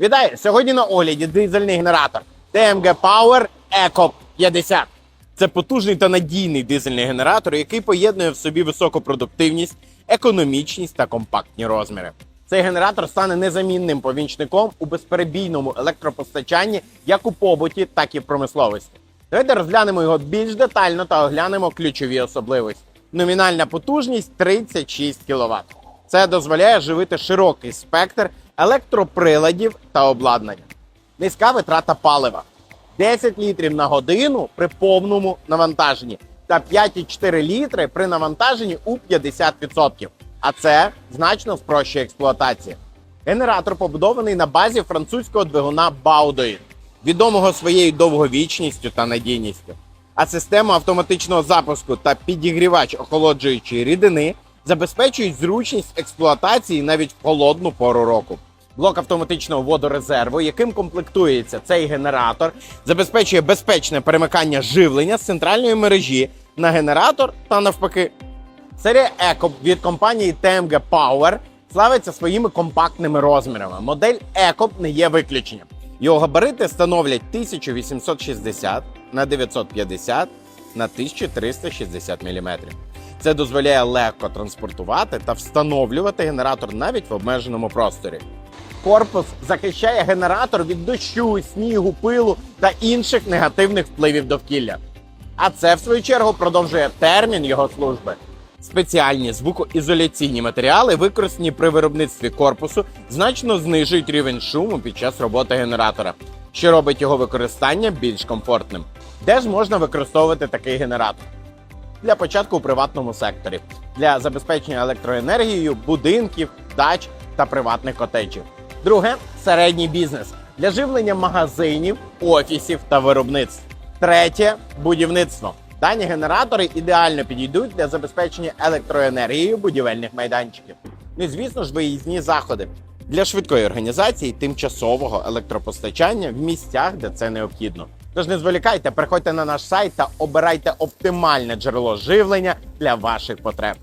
Вітаю! Сьогодні на огляді дизельний генератор TMG Power Eco 50. Це потужний та надійний дизельний генератор, який поєднує в собі високу продуктивність, економічність та компактні розміри. Цей генератор стане незамінним помічником у безперебійному електропостачанні як у побуті, так і в промисловості. Давайте розглянемо його більш детально та оглянемо ключові особливості. Номінальна потужність 36 кВт. Це дозволяє живити широкий спектр електроприладів та обладнання. Низька витрата палива 10 літрів на годину при повному навантаженні та 5,4 літри при навантаженні у 50%. А це значно спрощує експлуатацію. Генератор побудований на базі французького двигуна Baudouin, відомого своєю довговічністю та надійністю. А система автоматичного запуску та підігрівач охолоджуючої рідини забезпечують зручність експлуатації навіть в холодну пору року. Блок автоматичного водорезерву, яким комплектується цей генератор, забезпечує безпечне перемикання живлення з центральної мережі на генератор та навпаки. Серія Eco від компанії TMG Power славиться своїми компактними розмірами. Модель Eco не є виключенням. Його габарити становлять 1860 на 950 на 1360 мм. Це дозволяє легко транспортувати та встановлювати генератор навіть в обмеженому просторі. Корпус захищає генератор від дощу, снігу, пилу та інших негативних впливів довкілля. А це, в свою чергу, продовжує термін його служби. Спеціальні звукоізоляційні матеріали, використані при виробництві корпусу, значно знижують рівень шуму під час роботи генератора, що робить його використання більш комфортним. Де ж можна використовувати такий генератор? Для початку у приватному секторі для забезпечення електроенергією будинків, дач та приватних котеджів. Друге середній бізнес для живлення магазинів, офісів та виробництв. Третє будівництво. Дані генератори ідеально підійдуть для забезпечення електроенергією будівельних майданчиків. Ну і звісно ж виїзні заходи для швидкої організації тимчасового електропостачання в місцях, де це необхідно. Тож не зволікайте, переходьте на наш сайт та обирайте оптимальне джерело живлення для ваших потреб.